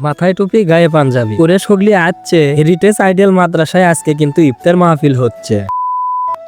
মাথায় টুপি, গায়ে পাঞ্জাবি। করে সগলি আসছে। হেরিটেজ আইডিয়াল মাদ্রাসায় আজকে কিন্তু ইফতার মাহফিল হচ্ছে।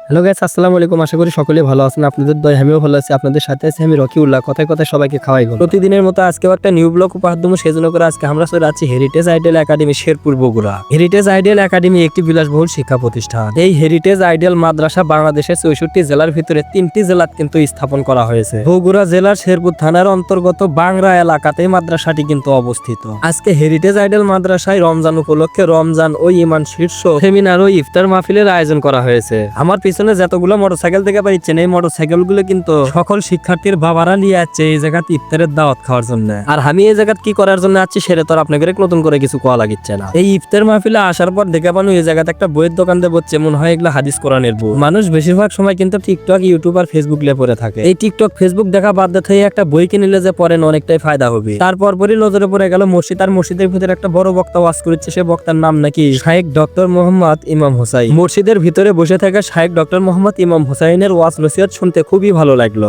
হ্যালো গাইস আসসালামু আলাইকুম। আশা করি সকলে ভালো আছেন। আপনাদের দয় আমিও ভালো আছি। আপনাদের সাথে আছি আমি রকি উল্লাহ কথায় কথায় সবাইকে খাওয়াই গেল প্রতিদিনের মতো আজকেও একটা নিউ ব্লগ উপহার দেবো সেজন্য করে আজকে আমরা চলে যাচ্ছি heritage ideal academy Sherpur Bogura. Heritage ideal academy একটি বিলাসবহুল শিক্ষা প্রতিষ্ঠান। এই হেরিটেজ আইডিয়াল মাদ্রাসা বাংলাদেশের চৌষট্টি জেলার ভিতরে তিনটি জেলাত কিন্তু স্থাপন করা হয়েছে। বগুড়া জেলার শেরপুর থানার অন্তর্গত বাংরা এলাকাতে মাদ্রাসাটি কিন্তু অবস্থিত। আজকে হেরিটেজ আইডিয়াল মাদ্রাসায় রমজান উপলক্ষে রমজান ও ইমান শীর্ষ সেমিনার ও ইফতার মাহফিলের আয়োজন করা হয়েছে। আমার যতগুলো মোটরসাইকেল থেকে পাইছেন, এই মোটরসাইকেলগুলো কিন্তু সকল শিক্ষার্থীর বাবারা নিয়ে যাচ্ছে এই জায়গাতে ইফতারের দাওয়াত খাওয়ার জন্য। আর আমি এই জায়গাত কি করার জন্য আছি সেটা তো আপনাকে নতুন করে কিছু কোয়া লাগিচ্ছে না। এই ইফতার মাহফিলে আসার পর দেখে পানো এই জায়গাতে একটা বইয়ের দোকান দিয়ে বসছে, মনে হয় এগুলো হাদিস কোরআনের বই। মানুষ বেশিরভাগ সময় কিন্তু টিকটক, ইউটিউব আর ফেসবুক লে পড়ে থাকে। এই টিকটক ফেসবুক দেখা বাদ থেকে একটা বই কিনে নিলে যে পড়েন অনেকটাই ফায়দা হবে। তারপর পরই নজরে পড়ে গেল মসজিদ, আর মসজিদের ভিতরে একটা বড় বক্তা ওয়াজ করেছে, সে বক্তার নাম নাকি শাহেক ডক্টর মোহাম্মদ ইমাম হোসাই মসজিদের ভিতরে বসে থাকা শাহেক ডক্টর মোহাম্মদ ইমাম হুসাইনের ওয়াজ নসিহত শুনতে খুবই ভালো লাগল।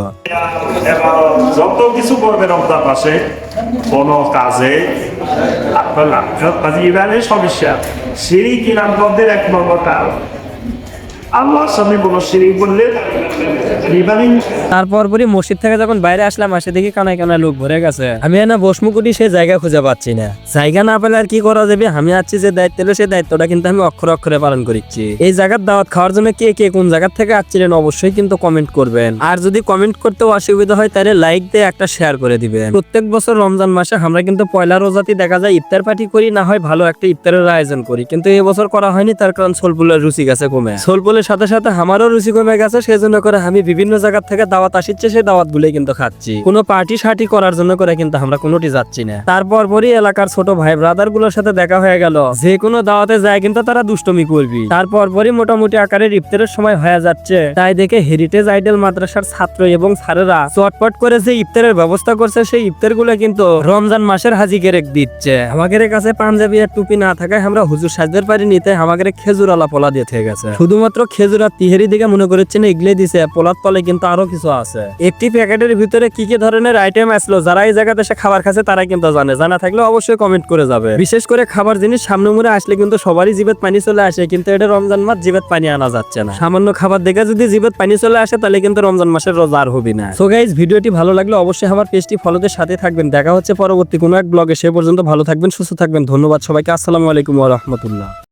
যত কিছু করবে রমজান মাসে, কোনো কাজে আপনার সমস্যা। সিঁড়ি কিনামদের এক নম্বর কাজ আল্লাহ সামনে কোনো সিঁড়ি বললে ইবানি তারপর পরই মসজিদ থেকে যখন বাইরে আসলাম, আসে দেখি কানায় কানায় লোক ভরে গেছে। আমি না বসমুকুটি সেই জায়গা খুঁজে পাচ্ছি না। জায়গা না পেলে আর কি করা যাবে? আমি আছি যে দায়িত্ব সেই দায়িত্বটা কিন্তু আমি অক্ষরে অক্ষরে পালন করছি এই জায়গার দাওয়াত খাওয়ার জন্য কে কে কোন জায়গা থেকে আসছিলেন অবশ্যই কিন্তু কমেন্ট করবেন। আর যদি কমেন্ট করতে অসুবিধা হয়, তাহলে লাইক দিয়ে একটা শেয়ার করে দিবেন। প্রত্যেক বছর রমজান মাসে আমরা কিন্তু পয়লা রোজাতে দেখা যায়, ইফতার পার্টি করি, না হয় ভালো একটা ইফতারের আয়োজন করি। কিন্তু এই বছর করা হয়নি, তার কারণ সোলপুলের রুচি গেছে কমে। সোলপুলের সাথে সাথে আমারও রুচি কমে গেছে, সেজন্য করে আমি বিভিন্ন জায়গা থেকে দাওয়াত আসিচ্ছে, সেই দাওয়াত গুলোই কিন্তু খাচ্ছি। কোনো পার্টি সার্টি করার জন্য করে কিন্তু আমরা কোনোটি যাচ্ছি না। তারপর পরই এলাকার ছোট ভাই ব্রাদারগুলোর সাথে দেখা হয়ে গেল। যে কোনো দাওয়াতে যায় কিন্তু তারা দুষ্টমি করবি। তারপর পরই মোটামুটি আকারের ইফতারের সময় হয়ে যাচ্ছে। তাই দেখে হেরিটেজ আইডেল মাদ্রাসার ছাত্র এবং স্যারেরা চটপট করে যে ইফতারের ব্যবস্থা করছে, সেই ইফতারগুলো কিন্তু রমজান মাসের হাজি কেরেক দিচ্ছে। আমাদের কাছে পাঞ্জাবি আর টুপি না থাকায় আমরা হুজুর সাজদের পারি নিতে আমাদের খেজুর আলা পোলা দিয়ে থেকে গেছে। শুধুমাত্র খেজুর আর তিহেরি দিকে মনে করেছেন এগলে দিছে। পোলাত তলে কিন্তু আরও কিছু আছে। একটি প্যাকেটের ভিতরে কি কি ধরনের আইটেম আসলো, যারা এই জায়গাতে এসে খাবার খাচ্ছে তারাই কিন্তু জানে। জানা থাকলে অবশ্যই কমেন্ট করে যাবে। বিশেষ করে খাবার জিনিস সামনে মুড়ে আসলে কিন্তু সবারই জিবেত পানি চলে আসে, কিন্তু এটা রমজান মাস জিবেত পানি আনা যাচ্ছে না। সামান্য খাবার দেখে যদি জিবেত পানি চলে আসে, তাহলে কিন্তু রমজান মাসের রোজা আর হবে না। সো গাইজ ভিডিওটি ভালো লাগলে অবশ্যই আমার পেজটি ফলোদের সাথে থাকবেন। দেখা হচ্ছে পরবর্তী কোনো এক ব্লগে সে পর্যন্ত ভালো থাকবেন, সুস্থ থাকবেন। ধন্যবাদ সবাইকে। আসসালামু আলাইকুম রাহমাতুল্লাহ।